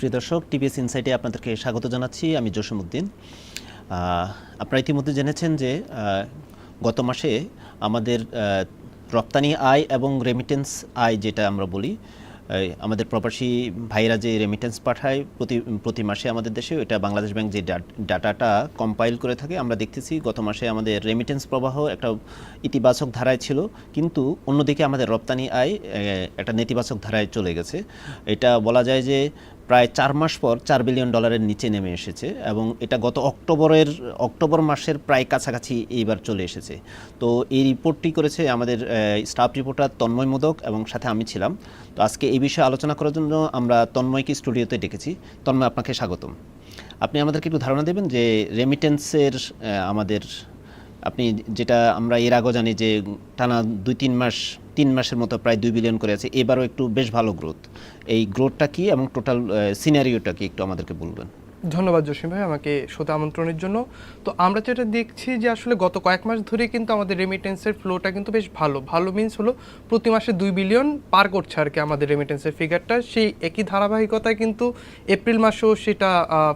প্রিয় দর্শক টিভিএস ইনসাইটে আপনাদেরকে স্বাগত জানাচ্ছি। আমি জসিমউদ্দিন। আহ, আপনারা ইতিমধ্যে জেনেছেন যে গত মাসে আমাদের রপ্তানি আয় এবং রেমিটেন্স আয় যেটা আমরা বলি আমাদের প্রবাসী ভাইরা যে রেমিটেন্স পাঠায় প্রতি প্রতি মাসে আমাদের দেশে এটা বাংলাদেশ ব্যাংক যে ডাটাটা কম্পাইল করে থাকে আমরা দেখতেছি গত মাসে আমাদের রেমিটেন্স প্রবাহ একটা ইতিবাচক ধারায় ছিল কিন্তু অন্যদিকে আমাদের রপ্তানি আয় একটা নেতিবাচক ধারায় চলে গেছে। এটা বলা যায় যে প্রায় চার মাস পর চার বিলিয়ন ডলারের নিচে নেমে এসেছে এবং এটা গত অক্টোবরের, অক্টোবর মাসের প্রায় কাছাকাছি এইবার চলে এসেছে। তো এই রিপোর্টটি করেছে আমাদের স্টাফ রিপোর্টার তন্ময় মোদক এবং সাথে আমি ছিলাম। তো আজকে এই বিষয়ে আলোচনা করার জন্য আমরা তন্ময়কে স্টুডিওতে ডেকেছি। তন্ময়, আপনাকে স্বাগতম। আপনি আমাদেরকে একটু ধারণা দেবেন যে রেমিটেন্সের আমাদের, আপনি যেটা আমরা এর আগেও জানি যে টানা দুই তিন মাস তিন মাসের মতো প্রায় দুই বিলিয়ন করে আছে। এবারও একটু বেশ ভালো গ্রোথ এই গ্রোথটা কি এবং টোটাল সিনারিওটা কি একটু আমাদেরকে বলবেন? ধন্যবাদ জসিম ভাই আমাকে শ্রোতা আমন্ত্রণের জন্য। তো আমরা যেটা দেখছি যে আসলে গত কয়েক মাস ধরে কিন্তু আমাদের রেমিটেন্সের ফ্লোটা কিন্তু বেশ ভালো। ভালো মিন্স হলো প্রতি মাসে দুই বিলিয়ন পার করছে আর কি আমাদের রেমিটেন্সের ফিগারটা সেই একই ধারাবাহিকতায় কিন্তু এপ্রিল মাসেও সেটা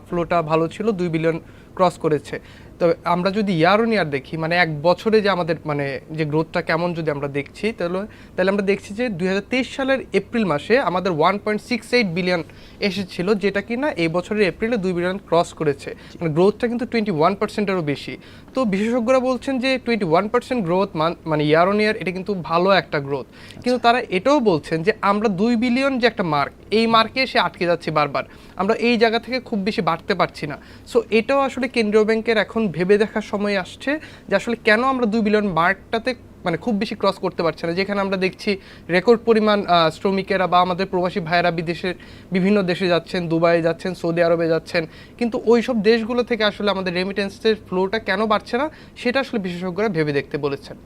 ফ্লোটা ভালো ছিল, দুই বিলিয়ন ক্রস করেছে। তবে আমরা যদি ইয়ার অন ইয়ার দেখি মানে এক বছরে যে আমাদের মানে যে গ্রোথটা কেমন যদি আমরা দেখছি, তাহলে তাহলে আমরা দেখছি যে দুই হাজার তেইশ সালের এপ্রিল মাসে আমাদের one point six eight billion এসেছিল, যেটা কি না এই বছরের এপ্রিলে দুই বিলিয়ন ক্রস করেছে। মানে গ্রোথটা কিন্তু টোয়েন্টি ওয়ান পার্সেন্টেরও বেশি। তো বিশেষজ্ঞরা বলছেন যে টোয়েন্টি ওয়ান পার্সেন্ট গ্রোথ মানে ইয়ার অন ইয়ার, এটা কিন্তু ভালো একটা গ্রোথ কিন্তু তারা এটাও বলছেন যে আমরা দুই বিলিয়ন যে একটা মার্ক এই মার্কে এসে আটকে যাচ্ছে বারবার। আমরা এই জায়গা থেকে খুব বেশি বাড়তে পারছি না। সো এটাও আসলে কেন্দ্রীয় ব্যাংকের এখন ভেবে দেখার সময় আসছে যে আসলে কেন আমরা দুই বিলিয়ন মার্কটাতে মানে খুব বেশি ক্রস করতে পারছে না। যেখানে আমরা দেখছি রেকর্ড পরিমাণ শ্রমিকেরা বা আমাদের প্রবাসী ভাইয়েরা বিদেশের বিভিন্ন দেশে যাচ্ছেন দুবাই যাচ্ছেন, সৌদি আরবে যাচ্ছেন। কিন্তু ওই সব দেশগুলো থেকে আসলে আমাদের রেমিটেন্সের ফ্লোটা কেন বাড়ছে না, সেটা আসলে বিশেষজ্ঞরা ভেবে দেখতে বলেছেন।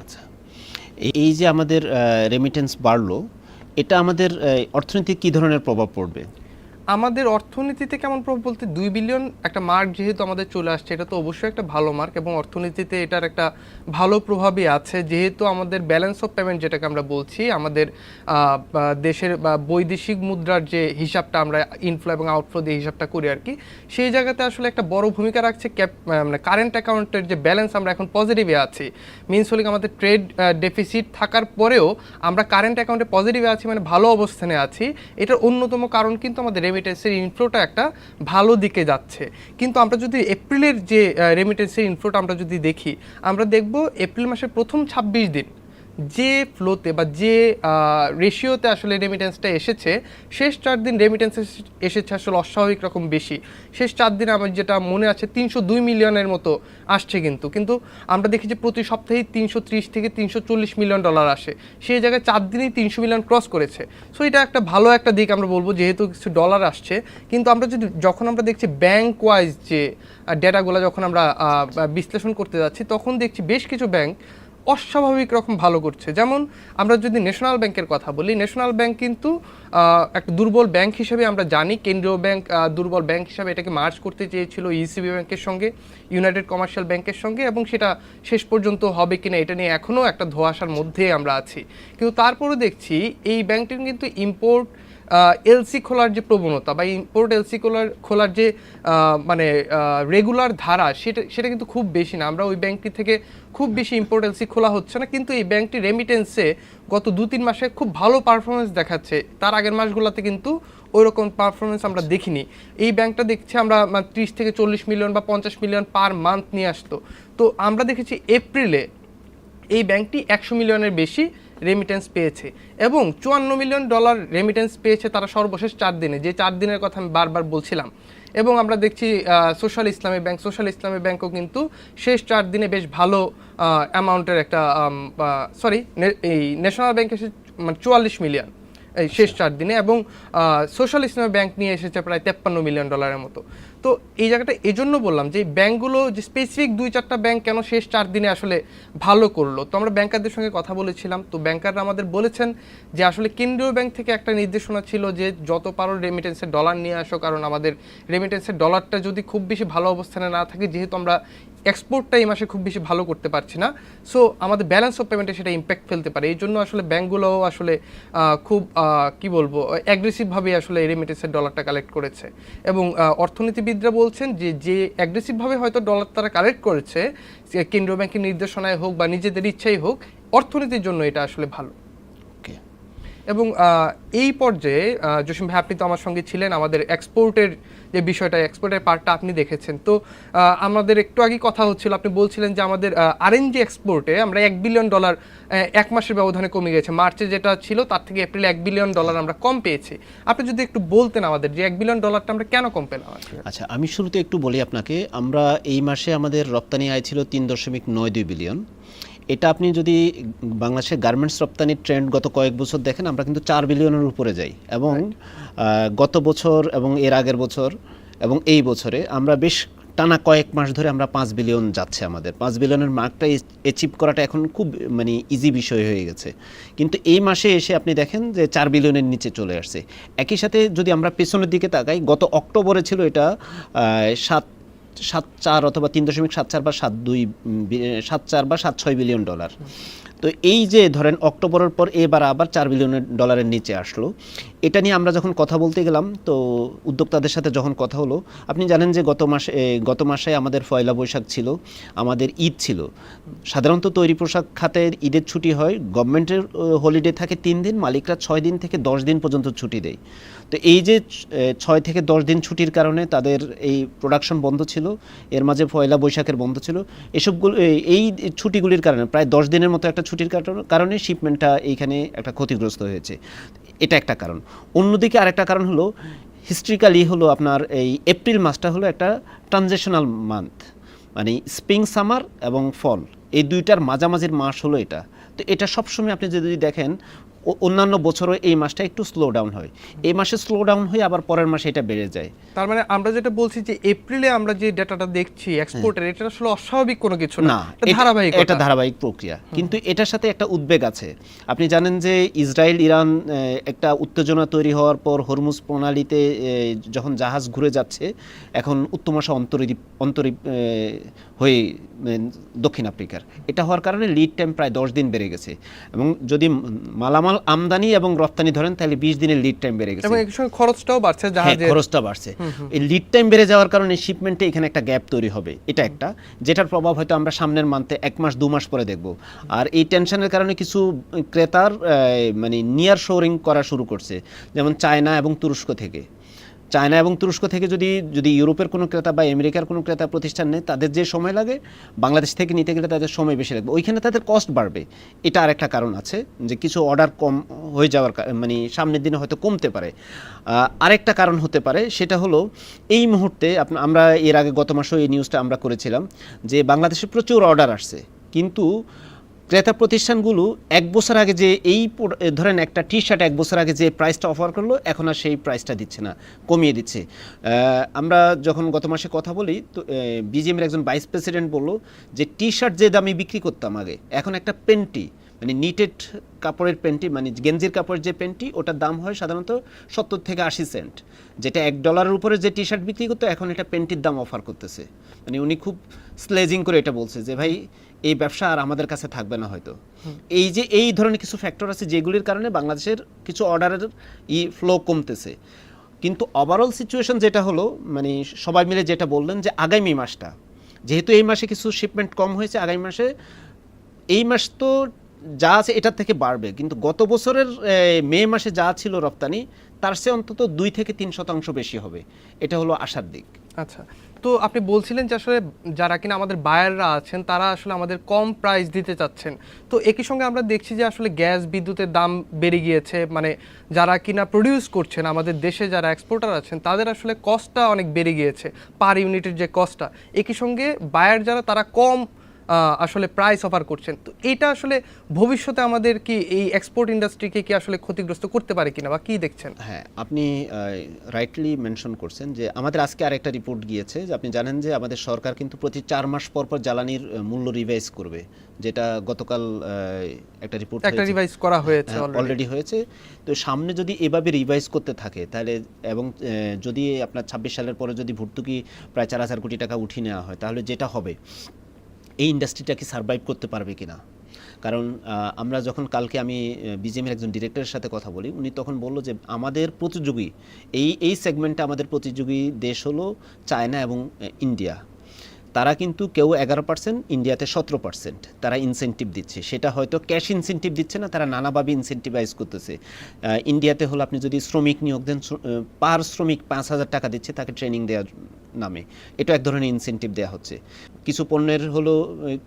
আচ্ছা। এই যে আমাদের রেমিটেন্স বাড়লো এটা আমাদের অর্থনীতিতে অর্থনীতি কী ধরনের প্রভাব পড়বে? আমাদের অর্থনীতিতে কেমন প্রভাব বলতে দুই বিলিয়ন একটা মার্ক যেহেতু আমাদের চলে আসছে, এটা তো অবশ্যই একটা ভালো মার্ক এবং অর্থনীতিতে এটার একটা ভালো প্রভাবই আছে। যেহেতু আমাদের ব্যালেন্স অফ পেমেন্ট যেটাকে আমরা বলছি, আমাদের দেশের, বা, বৈদেশিক মুদ্রার যে হিসাবটা আমরা ইনফ্লো এবং আউটফ্লো দিয়ে হিসাবটা করি আর কি, সেই জায়গাতে আসলে একটা বড় ভূমিকা রাখছে ক্যাপ মানে কারেন্ট অ্যাকাউন্টের যে ব্যালেন্স আমরা এখন পজিটিভে আছি। মিনস হলে আমাদের ট্রেড ডেফিসিট থাকার পরেও আমরা কারেন্ট অ্যাকাউন্টে পজিটিভে আছি মানে ভালো অবস্থানে আছি। এটার অন্যতম কারণ কিন্তু আমাদের রেমিটেন্সের ইনফ্লোটা একটা ভালো দিকে যাচ্ছে। কিন্তু আমরা যদি এপ্রিলের যে রেমিটেন্সের ইনফ্লোটা আমরা যদি দেখি, আমরা দেখব এপ্রিল মাসের প্রথম ছাব্বিশ দিন। যে ফ্লোতে বা যে রেশিওতে আসলে রেমিটেন্সটা এসেছে, শেষ চার দিন রেমিটেন্স এসেছে আসলে অস্বাভাবিক রকম বেশি। শেষ চার দিন আমার যেটা মনে আছে, তিনশো দুই মিলিয়নের মতো আসছে কিন্তু। কিন্তু আমরা দেখি যে প্রতি সপ্তাহেই তিনশো ত্রিশ থেকে তিনশো চল্লিশ মিলিয়ন ডলার আসে। সেই জায়গায় চার দিনেই তিনশো মিলিয়ন ক্রস করেছে। সো এটা একটা ভালো একটা দিক আমরা বলব, যেহেতু কিছু ডলার আসছে। কিন্তু আমরা যদি, যখন আমরা দেখছি ব্যাংক ওয়াইজ যে ডেটাগুলো যখন আমরা বিশ্লেষণ করতে যাচ্ছি, তখন দেখছি বেশ কিছু ব্যাংক অস্বাভাবিক রকম ভালো করছে। যেমন আমরা যদি ন্যাশনাল ব্যাংকের কথা বলি ন্যাশনাল ব্যাংক কিন্তু একটা দুর্বল ব্যাংক হিসেবে আমরা জানি। কেন্দ্রীয় ব্যাংক দুর্বল ব্যাংক হিসাবে এটাকে মার্চ করতে চেয়েছিল ইসিবি ব্যাংকের সঙ্গে ইউনাইটেড কমার্শিয়াল ব্যাংকের সঙ্গে এবং সেটা শেষ পর্যন্ত হবে কিনা এটা নিয়ে এখনও একটা ধোঁয়াশার মধ্যে আমরা আছি। কিন্তু তারপরে দেখছি, এই ব্যাংকটির কিন্তু ইম্পোর্ট এলসি খোলার যে প্রবণতা বা ইম্পোর্ট এলসি খোলার খোলার যে মানে রেগুলার ধারা, সেটা সেটা কিন্তু খুব বেশি না। আমরা ওই ব্যাংকটি থেকে খুব বেশি ইম্পোর্ট এলসি খোলা হচ্ছে না, কিন্তু এই ব্যাংকটি রেমিটেন্সে গত দু তিন মাসে খুব ভালো পারফরমেন্স দেখাচ্ছে। তার আগের মাসগুলোতে কিন্তু ওই রকম পারফরমেন্স আমরা দেখিনি। এই ব্যাংকটা দেখছি আমরা ত্রিশ থেকে চল্লিশ মিলিয়ন বা পঞ্চাশ মিলিয়ন পার মান্থ নিয়ে আসতো তো আমরা দেখেছি এপ্রিলে এই ব্যাংকটি একশো মিলিয়নের বেশি রেমিটেন্স পেয়েছে। এবং চুয়ান্ন মিলিয়ন ডলার রেমিটেন্স পেয়েছে তারা সর্বশেষ চার দিনে। যে চার দিনের কথা আমি বারবার বলছিলাম। এবং আমরা দেখছি সোশ্যাল ইসলামী ব্যাংক সোশ্যাল ইসলামী ব্যাংকও কিন্তু শেষ চার দিনে বেশ ভালো অ্যামাউন্টের একটা সরি এই ন্যাশনাল ব্যাংক এসে মানে চুয়াল্লিশ মিলিয়ন এই শেষ চার দিনে এবং সোশ্যাল ইসলামী ব্যাংক নিয়ে এসেছে প্রায় তেপ্পান্ন মিলিয়ন ডলারের মতো। তো এই জায়গাটা এই জন্য বললাম যে এই ব্যাংকগুলো যে স্পেসিফিক দুই চারটা ব্যাঙ্ক কেন শেষ চার দিনে আসলে ভালো করল? তো আমরা ব্যাংকারদের সঙ্গে কথা বলেছিলাম। তো ব্যাংকাররা আমাদের বলেছেন যে আসলে কেন্দ্রীয় ব্যাংক থেকে একটা নির্দেশনা ছিল যে যত পারো রেমিটেন্সের ডলার নিয়ে আসো, কারণ আমাদের রেমিটেন্সের ডলারটা যদি খুব বেশি ভালো অবস্থানে না থাকে, যেহেতু আমরা এক্সপোর্টটা এই মাসে খুব বেশি ভালো করতে পারছি না। সো আমাদের ব্যালেন্স অফ পেমেন্টে সেটা ইম্প্যাক্ট ফেলতে পারে। এই জন্য আসলে ব্যাঙ্কগুলোও আসলে খুব কি বলব অ্যাগ্রেসিভভাবে আসলে রেমিটেন্সের ডলারটা কালেক্ট করেছে। এবং অর্থনীতিবিদরা বলছেন যে যে অ্যাগ্রেসিভভাবে হয়তো ডলার তারা কালেক্ট করেছে কেন্দ্রীয় ব্যাংকের নির্দেশনায় হোক বা নিজেদের ইচ্ছাই হোক অর্থনীতির জন্য এটা আসলে ভালো। এবং এই পর্যায়ে জসিম ভাই আপনি তো আমার সঙ্গে ছিলেন আমাদের এক্সপোর্টের যে বিষয়টা এক্সপোর্টের পার্টটা আপনি দেখেছেন। তো আমাদের একটু আগে কথা হচ্ছিল, আপনি বলছিলেন যে আমাদের আরএনজি এক্সপোর্টে আমরা এক বিলিয়ন ডলার এক মাসের ব্যবধানে কমে গেছে। মার্চে যেটা ছিল, তার থেকে এপ্রিলে এক বিলিয়ন ডলার আমরা কম পেয়েছি। আপনি যদি একটু বলতেন আমাদের যে এক বিলিয়ন ডলারটা আমরা কেন কম পেলাম আচ্ছা আমি শুরুতে একটু বলি আপনাকে, আমরা এই মাসে আমাদের রপ্তানি আয় ছিল তিন দশমিক নয় দুই বিলিয়ন এটা আপনি যদি বাংলাদেশের গার্মেন্টস রপ্তানির ট্রেন্ড গত কয়েক বছর দেখেন আমরা কিন্তু চার বিলিয়নের উপরে যাই। এবং গত বছর এবং এর আগের বছর এবং এই বছরে আমরা বেশ টানা কয়েক মাস ধরে আমরা পাঁচ বিলিয়ন যাচ্ছে আমাদের। পাঁচ বিলিয়নের মার্কটা অ্যাচিভ করাটা এখন খুব মানে ইজি বিষয় হয়ে গেছে। কিন্তু এই মাসে এসে আপনি দেখেন যে চার বিলিয়নের নিচে চলে আসছে। একই সাথে যদি আমরা পেছনের দিকে তাকাই গত অক্টোবরে ছিল এটা সাত সাত চার অথবা তিন দশমিক সাত চার বা সাত দুই সাত চার বা সাত ছয় বিলিয়ন ডলার। তো এই যে ধরেন অক্টোবরের পর এবার আবার চার বিলিয়ন ডলারের নিচে আসলো এটা নিয়ে আমরা যখন কথা বলতে গেলাম, তো উদ্যোক্তাদের সাথে যখন কথা হলো, আপনি জানেন যে গত মাসে গত মাসে আমাদের পয়লা বৈশাখ ছিল, আমাদের ঈদ ছিল। সাধারণত তৈরি পোশাক খাতের ঈদের ছুটি হয়, গভর্নমেন্টের হলিডে থাকে তিন দিন, মালিকরা ছয় দিন থেকে দশ দিন পর্যন্ত ছুটি দেয়। তো এই যে ছয় থেকে দশ দিন ছুটির কারণে তাদের এই প্রোডাকশন বন্ধ ছিল, এর মাঝে পয়লা বৈশাখের বন্ধ ছিল। এসবগুলো এই- ছুটিগুলির কারণে, প্রায় দশ দিনের মতো একটা ছুটির কারণে শিপমেন্টটা এইখানে একটা ক্ষতিগ্রস্ত হয়েছে। এটা একটা কারণ। অন্যদিকে আরেকটা কারণ হলো হিস্ট্রিক্যালি হলো আপনার এই এপ্রিল মাসটা হলো একটা ট্রানজেকশনাল মান্থ মানে স্প্রিং সামার এবং ফল এই দুইটার মাঝামাঝির মাস হলো এটা। তো এটা সবসময় আপনি যদি দেখেন অন্যান্য বছরও এই মাসটা একটু স্লো ডাউন হয়। এই মাসে স্লো ডাউন হয়ে আবার পরের মাসে এটা বেড়ে যায়। তার মানে আমরা যেটা বলছি যে এপ্রিলে আমরা যে ডেটাটা দেখছি এক্সপোর্টের এটা আসলে অস্বাভাবিক কোনো কিছু না। ধারাবাহিক এটা ধারাবাহিক প্রক্রিয়া। কিন্তু এটার সাথে একটা উদ্বেগ আছে। আপনি জানেন যে ইসরায়েল ইরান একটা উত্তেজনা তৈরি হওয়ার পর হরমুজ প্রণালীতে যখন জাহাজ ঘুরে যাচ্ছে এখন উত্তমাশা অন্তরীপ অন্তরীপ হয়ে দক্ষিণ আফ্রিকার। এটা হওয়ার কারণে লিড টাইম প্রায় দশ দিন বেড়ে গেছে। এবং যদি মালামাল আমদানি এবং রপ্তানি ধরেন তাহলে বিশ দিনের লিড টাইম বেড়ে গেছে। এবং এর সঙ্গে খরচটাও বাড়ছে হ্যাঁ জাহাজের খরচটা বাড়ছে। এই লিড টাইম বেড়ে যাওয়ার কারণে শিপমেন্টে এখানে একটা গ্যাপ তৈরি হবে। এটা একটা। যেটার প্রভাব হয়তো আমরা সামনের মান্থে এক মাস দু মাস পরে দেখব। আর এই টেনশনের কারণে কিছু ক্রেতার মানে নিয়ার শোরিং করা শুরু করছে যেমন চায়না এবং তুরস্ক থেকে। চায়না এবং তুরস্ক থেকে যদি যদি ইউরোপের কোনো ক্রেতা বা আমেরিকার কোনো ক্রেতা প্রতিষ্ঠান নেয়, তাদের যে সময় লাগে, বাংলাদেশ থেকে নিতে গেলে তাদের সময় বেশি লাগবে। ওইখানে তাদের কস্ট বাড়বে। এটা আরেকটা কারণ আছে যে কিছু অর্ডার কম হয়ে যাওয়ার মানে সামনের দিনে হয়তো কমতে পারে। আরেকটা কারণ হতে পারে, সেটা হলো এই মুহূর্তে আমরা এর আগে গত মাসেও এই নিউজটা আমরা করেছিলাম যে বাংলাদেশে প্রচুর অর্ডার আসছে। কিন্তু ক্রেতা প্রতিষ্ঠানগুলো এক বছর আগে যে এই ধরেন একটা টি শার্ট এক বছর আগে যে প্রাইসটা অফার করল, এখন আর সেই প্রাইসটা দিচ্ছে না, কমিয়ে দিচ্ছে। আমরা যখন গত মাসে কথা বলি, তো বিজিএমের একজন ভাইস প্রেসিডেন্ট বলল যে টি শার্ট যে দামে বিক্রি করতাম আগে, এখন একটা পেন্টি মানে নিটেড কাপড়ের পেন্টি মানে গেঞ্জির কাপড়ের যে পেন্টি ওটার দাম হয় সাধারণত সত্তর থেকে আশি সেন্ট যেটা এক ডলারের উপরে যে টি শার্ট বিক্রি করতো এখন এটা পেন্টির দাম অফার করতেছে। মানে উনি খুব স্লেজিং করে এটা বলছে যে ভাই এই ব্যবসা আর আমাদের কাছে থাকবে না হয়তো। এই যে এই ধরনের কিছু ফ্যাক্টর আছে যেগুলির কারণে বাংলাদেশের কিছু অর্ডারের ই ফ্লো কমতেছে। কিন্তু ওভারঅল সিচুয়েশন যেটা হলো মানে সবাই মিলে যেটা বললেন যে আগামী মাসটা। যেহেতু এই মাসে কিছু শিপমেন্ট কম হয়েছে আগামী মাসে এই মাস তো যা আছে এটার থেকে বাড়বে। কিন্তু গত বছরের মে মাসে যা ছিল রপ্তানি, তার চেয়ে অন্তত দুই থেকে তিন শতাংশ বেশি হবে। এটা হলো আশার দিক। আচ্ছা তো আপনি বলছিলেন যে আসলে যারা কিনা আমাদের বায়াররা আছেন, তারা আসলে আমাদের কম প্রাইস দিতে চাচ্ছেন। তো একই সঙ্গে আমরা দেখছি যে আসলে গ্যাস, বিদ্যুতের দাম বেড়ে গিয়েছে। মানে যারা কিনা প্রডিউস করছেন, আমাদের দেশে যারা এক্সপোর্টার আছেন, তাদের আসলে কস্টটা অনেক বেড়ে গিয়েছে পার ইউনিটের যে কস্টটা একই সঙ্গে বায়ার যারা, তারা কম আসলে প্রাইস অফার করছেন। তো এটা আসলে ভবিষ্যতে আমাদের কি এই এক্সপোর্ট ইন্ডাস্ট্রিকে কি আসলে ক্ষতিগ্রস্ত করতে পারে কিনা বা কি দেখছেন? হ্যাঁ আপনি রাইটলি মেনশন করছেন যে আমাদের আজকে আরেকটা রিপোর্ট গিয়েছে যে আপনি জানেন যে আমাদের সরকার কিন্তু প্রতি চার মাস পর পর জ্বালানির মূল্য রিভাইজ করবে। যেটা গতকাল একটা রিপোর্ট একটা রিভাইজ করা হয়েছে। অলরেডি হয়েছে। তো সামনে যদি এভাবে রিভাইজ করতে থাকে তাহলে এবং যদি আপনার ছাব্বিশ সালের পরে যদি ভর্তুকি প্রায় চার হাজার কোটি টাকা উঠিয়ে নেওয়া হয় তাহলে যেটা হবে? এই ইন্ডাস্ট্রিটা কি সার্ভাইভ করতে পারবে কিনা? কারণ আমরা যখন কালকে আমি বিজেমির একজন ডিরেক্টরের সাথে কথা বলি, উনি তখন বলল যে, আমাদের প্রতিযোগী, এই এই সেগমেন্টে আমাদের প্রতিযোগী দেশ হলো চায়না এবং ইন্ডিয়া। তারা কিন্তু কেউ এগারো পার্সেন্ট ইন্ডিয়াতে সতেরো পার্সেন্ট তারা ইনসেন্টিভ দিচ্ছে। সেটা হয়তো ক্যাশ ইনসেন্টিভ দিচ্ছে না, তারা নানাভাবে ইনসেন্টিভাইজ করতেছে। ইন্ডিয়াতে হলো আপনি যদি শ্রমিক নিয়োগ দেন পার শ্রমিক পাঁচ হাজার টাকা দিচ্ছে, তাকে ট্রেনিং দেওয়ার নামে। এটা এক ধরনের ইনসেন্টিভ দেওয়া হচ্ছে। কিছু পণ্যের হলো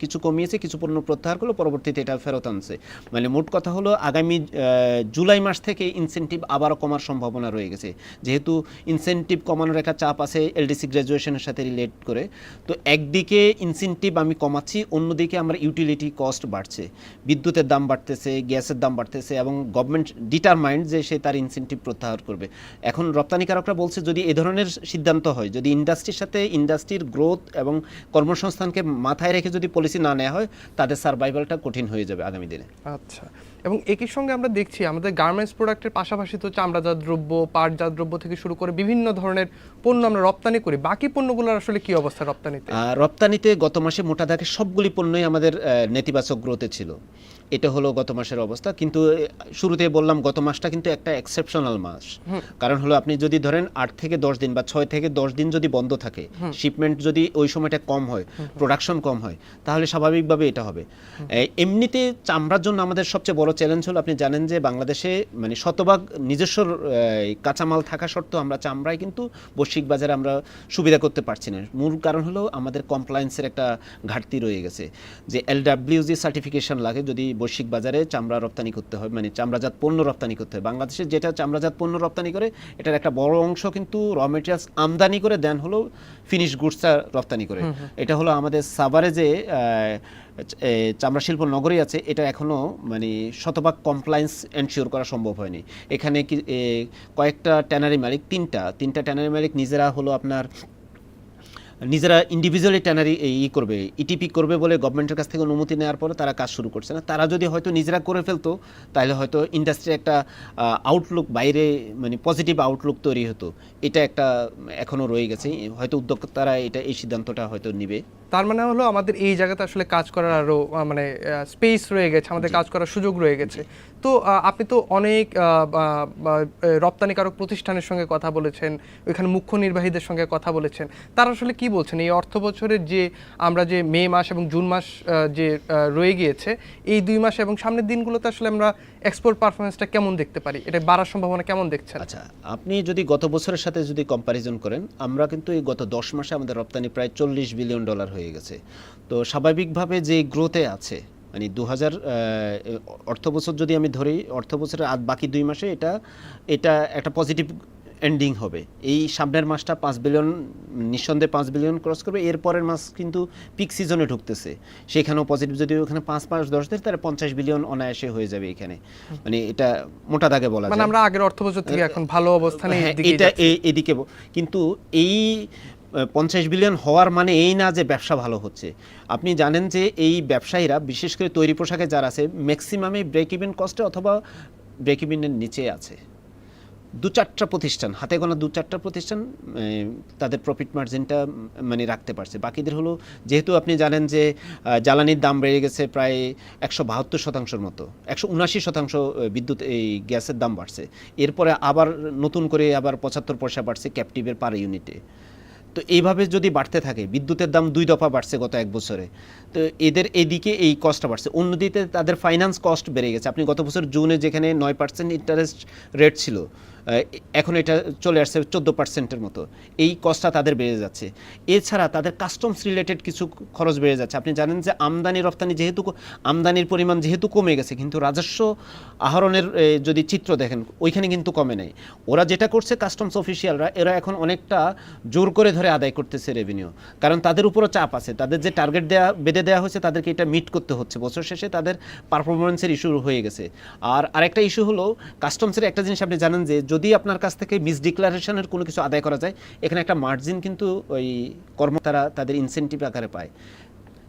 কিছু কমিয়েছে, কিছু পণ্য প্রত্যাহার করল, পরবর্তীতে এটা ফেরত আনছে। মানে মোট কথা হলো, আগামী জুলাই মাস থেকে ইনসেন্টিভ আবারও কমার সম্ভাবনা রয়ে গেছে। যেহেতু ইনসেন্টিভ কমানোর একটা চাপ আছে এলডিসি গ্র্যাজুয়েশনের সাথে রিলেট করে, তো একদিকে ইনসেন্টিভ আমি কমাচ্ছি, অন্যদিকে আমার ইউটিলিটি কস্ট বাড়ছে। বিদ্যুতের দাম বাড়তেছে, গ্যাসের দাম বাড়তেছে এবং গভর্নমেন্ট ডিটারমাইন্ড যে সে তার ইনসেন্টিভ প্রত্যাহার করবে। এখন রপ্তানিকারকরা বলছে, যদি এ ধরনের সিদ্ধান্ত হয়, যদি ইন্ডাস্ট্রির সাথে ইন্ডাস্ট্রির গ্রোথ এবং কর্মসংস্থানকে মাথায় রেখে যদি পলিসি না নেওয়া হয় তাদের সার্ভাইভালটা কঠিন হয়ে যাবে আগামী দিনে। আচ্ছা। এবং একই সঙ্গে আমরা দেখছি আমাদের গার্মেন্টস প্রোডাক্টের পাশাপাশি তো চামড়াজাত দ্রব্য পাটজাত দ্রব্য থেকে শুরু করে বিভিন্ন ধরনের পণ্য আমরা রপ্তানি করি। বাকি পণ্যগুলোর আসলে কি অবস্থা রপ্তানিতে? রপ্তানিতে গত মাসে মোটা দাগে সবগুলি পণ্যই আমাদের নেতিবাচক গ্রোথে ছিল। এটা হলো গত মাসের অবস্থা কিন্তু শুরুতে বললাম গত মাসটা কিন্তু একটা এক্সেপশনাল মাস। কারণ হলো আপনি যদি ধরেন আট থেকে দশ দিন বা ছয় থেকে দশ দিন যদি বন্ধ থাকে শিপমেন্ট যদি ওই সময়টা কম হয় প্রোডাকশন কম হয় তাহলে স্বাভাবিকভাবে এটা হবে। এমনিতে চামড়ার জন্য আমাদের সবচেয়ে বড় চ্যালেঞ্জ হলো আপনি জানেন যে বাংলাদেশে মানে শতভাগ নিজস্ব কাঁচামাল থাকা সত্ত্বেও আমরা চামড়ায় কিন্তু বৈশ্বিক বাজারে আমরা সুবিধা করতে পারছি না। মূল কারণ হলো আমাদের কমপ্লায়েন্সের একটা ঘাটতি রয়ে গেছে। যে এলডাব্লিউজি সার্টিফিকেশন লাগে যদি বৈশ্বিক বাজারে চামড়া রপ্তানি করতে হয় মানে চামড়াজাত পণ্য রপ্তানি করতে হয়। বাংলাদেশে যেটা চামড়াজাত পণ্য রপ্তানি করে এটার একটা বড় অংশ কিন্তু র মেটেরিয়ালস আমদানি করে দেন হলো ফিনিশ গুডসটা রপ্তানি করে। এটা হলো আমাদের সাভারে যে চামড়া শিল্প নগরী আছে এটা এখনও মানে শতভাগ কমপ্লায়েন্স এনশিওর করা সম্ভব হয়নি। এখানে কি কয়েকটা ট্যানারি মালিক তিনটা। তিনটা ট্যানারি মালিক নিজেরা হলো আপনার নিজেরা ইন্ডিভিজুয়ালি ট্যানারি ই করবে ইটিপি করবে বলে গভর্নমেন্টের কাছ থেকে অনুমতি নেওয়ার পরে তারা কাজ শুরু করছে না। তারা যদি হয়তো নিজেরা করে ফেলতো তাহলে হয়তো ইন্ডাস্ট্রি একটা আউটলুক বাইরে মানে পজিটিভ আউটলুক তৈরি হতো। এটা একটা এখনও রয়ে গেছে। হয়তো উদ্যোক্তারা এটা এই সিদ্ধান্তটা হয়তো নিবে। তার মানে হলো আমাদের এই জায়গাতে আসলে কাজ করার আরও মানে স্পেস রয়ে গেছে আমাদের কাজ করার সুযোগ রয়ে গেছে। তো আপনি তো অনেক রপ্তানিকারক প্রতিষ্ঠানের সঙ্গে কথা বলেছেন, ওইখানে মুখ্য নির্বাহীদের সঙ্গে কথা বলেছেন। তারা আসলে কি বলছেন? এই অর্থ বছরের যে, আমরা যে মে মাস এবং জুন মাস যে রয়ে গিয়েছে, এই দুই মাস এবং সামনের দিনগুলোতে আসলে আমরা এক্সপোর্ট পারফরমেন্সটা কেমন দেখতে পারি? এটা বাড়ার সম্ভাবনা কেমন দেখছেন? আচ্ছা আপনি যদি গত বছরের সাথে যদি কম্প্যারিজন করেন, আমরা কিন্তু এই গত দশ মাসে আমাদের রপ্তানি প্রায় চল্লিশ বিলিয়ন ডলার হয়ে গেছে। তো স্বাভাবিকভাবে যে গ্রোথে আছে মানে দু হাজার অর্থ বছর যদি আমি ধরি অর্থ বছরের আজ বাকি দুই মাসে এটা এটা একটা পজিটিভ এন্ডিং হবে। এই সামনের মাসটা পাঁচ বিলিয়ন নিঃসন্দেহে পাঁচ বিলিয়ন ক্রস করবে। এরপরের মাস কিন্তু পিক সিজনে ঢুকতেছে। সেখানেও পজিটিভ যদি ওখানে পাঁচ পাঁচ দশ দেয় তাহলে পঞ্চাশ বিলিয়ন অনায়াসে হয়ে যাবে এখানে। মানে এটা মোটা দাগে বলা মানে আমরা আগের অর্থ বছর থেকে এখন ভালো অবস্থানে হ্যাঁ, এটা এদিকে কিন্তু এই পঞ্চাশ বিলিয়ন হওয়ার মানে এই না যে ব্যবসা ভালো হচ্ছে। আপনি জানেন যে এই ব্যবসায়ীরা, বিশেষ করে তৈরি পোশাকে যারা আছে ম্যাক্সিমামে ব্রেক ইভেন কস্টে অথবা ব্রেক ইভেনের নিচে আছে। দু চারটা প্রতিষ্ঠান, হাতে গোনা দু চারটা প্রতিষ্ঠান তাদের প্রফিট মার্জিনটা মানে রাখতে পারছে। বাকিদের হলো, যেহেতু আপনি জানেন যে জ্বালানির দাম বেড়ে গেছে প্রায় একশো বাহাত্তর শতাংশের মতো, একশো উনাশি শতাংশ বিদ্যুৎ, এই গ্যাসের দাম বাড়ছে। এরপরে আবার নতুন করে আবার পঁচাত্তর পয়সা বাড়ছে ক্যাপটিভের পার ইউনিটে তো এইভাবে যদি বাড়তে থাকে, বিদ্যুতের দাম দুই দফা বাড়ছে গত এক বছরে, তো এদের এদিকে এই কস্টটা বাড়ছে। অন্যদিকে তাদের ফাইন্যান্স কস্ট বেড়ে গেছে। আপনি গত বছর জুনে যেখানে নয় পার্সেন্ট ইন্টারেস্ট রেট ছিল এখন এটা চলে আসছে চোদ্দ পার্সেন্টের মতো। এই কস্টটা তাদের বেড়ে যাচ্ছে। এছাড়া তাদের কাস্টমস রিলেটেড কিছু খরচ বেড়ে যাচ্ছে। আপনি জানেন যে আমদানি, রপ্তানি যেহেতু আমদানির পরিমাণ যেহেতু কমে গেছে, কিন্তু রাজস্ব আহরণের যদি চিত্র দেখেন, ওইখানে কিন্তু কমে নেই। ওরা যেটা করছে কাস্টমস অফিসিয়ালরা এরা এখন অনেকটা জোর করে ধরে আদায় করতেছে রেভিনিউ কারণ তাদের উপরও চাপ আছে। তাদের যে টার্গেট দেওয়া বেঁধে দেওয়া হয়েছে, তাদেরকে এটা মিট করতে হচ্ছে। বছর শেষে তাদের পারফরমেন্সের ইস্যু হয়ে গেছে। আর আরেকটা ইস্যু হলো কাস্টমসের একটা জিনিস আপনি জানেন যে যদি আপনার কাছ থেকে মিস ডিক্লারেশনের কোনো কিছু আদায় করা যায়, এখানে একটা মার্জিন কিন্তু ওই কর্ম তারা তাদের ইনসেন্টিভ আকারে পায়।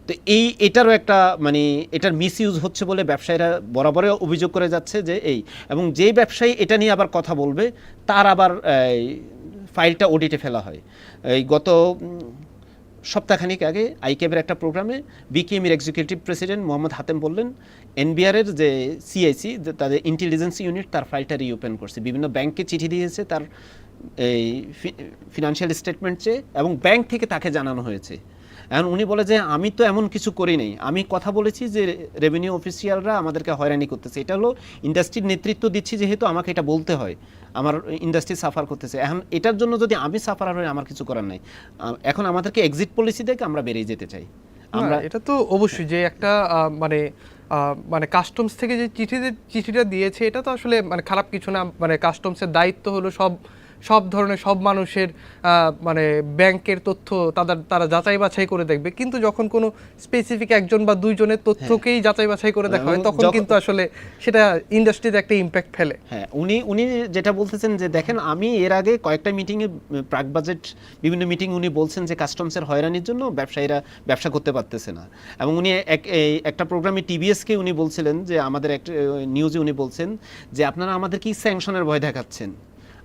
তো এই, এটারও একটা মানে এটার মিস ইউজ হচ্ছে বলে ব্যবসায়ীরা বরাবরই অভিযোগ করে যাচ্ছে যে এই, এবং যেই ব্যবসায়ী এটা নিয়ে আবার কথা বলবে, তার আবার ফাইলটা অডিটে ফেলা হয়। এই গত সপ্তাহখানিক আগে আইকেবের একটা প্রোগ্রামে বিকেএমির এক্সিকিউটিভ প্রেসিডেন্ট মোহাম্মদ হাতেম বললেন এনবিআরের যে সিআইসি তাদের ইন্টেলিজেন্স ইউনিট তার ফাইলটা রিওপেন করছে। বিভিন্ন ব্যাংকে চিঠি দিয়েছে তার এই ফিনান্সিয়াল স্টেটমেন্ট চেয়ে এবং ব্যাংক থেকে তাকে জানানো হয়েছে। এখন উনি বলে যে আমি তো এমন কিছু করি নাই। আমি কথা বলেছি যে রেভিনিউ অফিসিয়ালরা আমাদেরকে হয়রানি করতেছে। এটা হলো ইন্ডাস্ট্রির নেতৃত্ব দিচ্ছি যেহেতু আমাকে এটা বলতে হয়। আমার ইন্ডাস্ট্রি সাফার করতেছে। এখন এটার জন্য যদি আমি সাফার হই আমার কিছু করার নাই। এখন আমাদেরকে এক্সিট পলিসি দেখে আমরা বেরিয়ে যেতে চাই। আমরা এটা তো অবশ্যই যে একটা মানে মানে কাস্টমস থেকে যে চিঠি চিঠিটা দিয়েছে এটা তো আসলে মানে খারাপ কিছু না। মানে কাস্টমসের দায়িত্ব হলো সব সব ধরনের সব মানুষের আহ, মানে ব্যাংকের তথ্য তাদের তারা যাচাই বাছাই করে দেখবে। কিন্তু যখন কোনো স্পেসিফিক একজন বা দুইজনের তথ্যকেই যাচাই বাছাই করে দেখা হয় তখন কিন্তু আসলে সেটা ইন্ডাস্ট্রিতে একটা ইম্প্যাক্ট ফেলে। হ্যাঁ উনি উনি যেটা বলতেছেন যে দেখেন আমি এর আগে কয়েকটা মিটিংয়ে প্রাক বাজেট বিভিন্ন মিটিং উনি বলছেন যে কাস্টমসের হয়রানির জন্য ব্যবসায়ীরা ব্যবসা করতে পারতেছে না। এবং উনি এক একটা প্রোগ্রামে টিবিএসকে উনি বলছিলেন যে আমাদের একটা নিউজে উনি বলছেন যে আপনারা আমাদের কি স্যাংশনের ভয় দেখাচ্ছেন।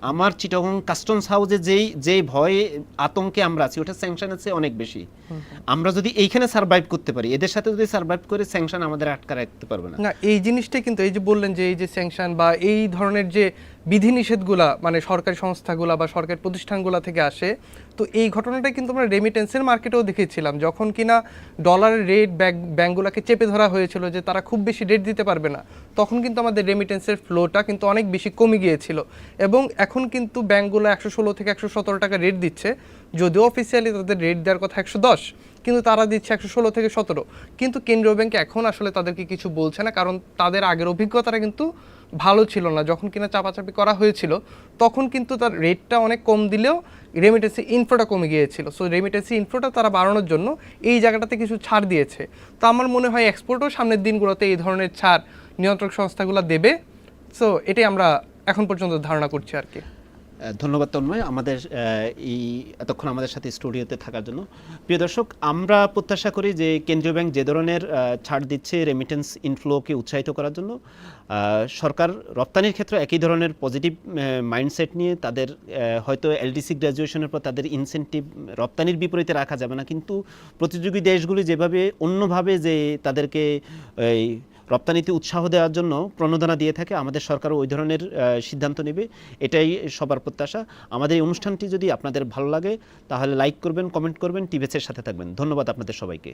আমার চিটাগং কাস্টমস হাউসে যেই যে ভয়ে আতঙ্কে আমরা আছি ওটা স্যাংশন আছে অনেক বেশি। আমরা যদি এইখানে সার্ভাইভ করতে পারি এদের সাথে যদি সার্ভাইভ করে স্যাংশন আমাদের আটকা রাখতে পারবে না। না এই জিনিসটা কিন্তু এই যে বললেন যে এই যে স্যাংশন বা এই ধরনের যে বিধিনিষেধগুলা মানে সরকারি সংস্থাগুলা বা সরকারি প্রতিষ্ঠানগুলা থেকে আসে, তো এই ঘটনাটা কিন্তু আমরা রেমিটেন্সের মার্কেটেও দেখেছিলাম, যখন কিনা ডলারের রেট ব্যাঙ্কগুলোকে চেপে ধরা হয়েছিল যে তারা খুব বেশি রেট দিতে পারবে না, তখন কিন্তু আমাদের রেমিটেন্সের ফ্লোটা কিন্তু অনেক বেশি কমে গিয়েছিল এবং এখন কিন্তু ব্যাঙ্কগুলো একশো ষোলো থেকে একশো সতেরো টাকা রেট দিচ্ছে, যদিও অফিসিয়ালি তাদের রেট দেওয়ার কথা একশো দশ কিন্তু তারা দিচ্ছে একশো ষোলো থেকে সতেরো। কিন্তু কেন্দ্রীয় ব্যাংক এখন আসলে তাদেরকে কিছু বলছে না, কারণ তাদের আগের অভিজ্ঞতাটা কিন্তু ভালো ছিল না। যখন কিনা চাপাচাপি করা হয়েছিল, তখন কিন্তু তার রেটটা অনেক কম দিলেও রেমিটেন্সি ইনফ্লোটা কমে গিয়েছিল। সো রেমিটেন্সি ইনফ্লোটা তারা বাড়ানোর জন্য এই জায়গাটাতে কিছু ছাড় দিয়েছে। তো আমার মনে হয় এক্সপোর্টও সামনের দিনগুলোতে এই ধরনের ছাড় নিয়ন্ত্রক সংস্থাগুলো দেবে। সো এটাই আমরা এখন পর্যন্ত ধারণা করছি আর কি। ধন্যবাদ তন্ময় আমাদের এই এতক্ষণ আমাদের সাথে স্টুডিওতে থাকার জন্য। প্রিয় দর্শক, আমরা প্রত্যাশা করি যে কেন্দ্রীয় ব্যাংক যে ধরনের ছাড় দিচ্ছে রেমিটেন্স ইনফ্লোকে উৎসাহিত করার জন্য সরকার রপ্তানির ক্ষেত্রে একই ধরনের পজিটিভ মাইন্ডসেট নিয়ে তাদের হয়তো এলডিসি গ্র্যাজুয়েশনের পর তাদের ইনসেন্টিভ রপ্তানির বিপরীতে রাখা যাবে না। কিন্তু প্রতিযোগী দেশগুলি যেভাবে অন্যভাবে যে তাদেরকে রপ্তানিতে উৎসাহ দেওয়ার জন্য প্রণোদনা দিয়ে থাকে। আমাদের সরকারও ওই ধরনের সিদ্ধান্ত নেবে। এটাই সবার প্রত্যাশা। আমাদের এই অনুষ্ঠানটি যদি আপনাদের ভালো লাগে, তাহলে লাইক করবেন, কমেন্ট করবেন টিভিএসের সাথে থাকবেন। ধন্যবাদ আপনাদের সবাইকে।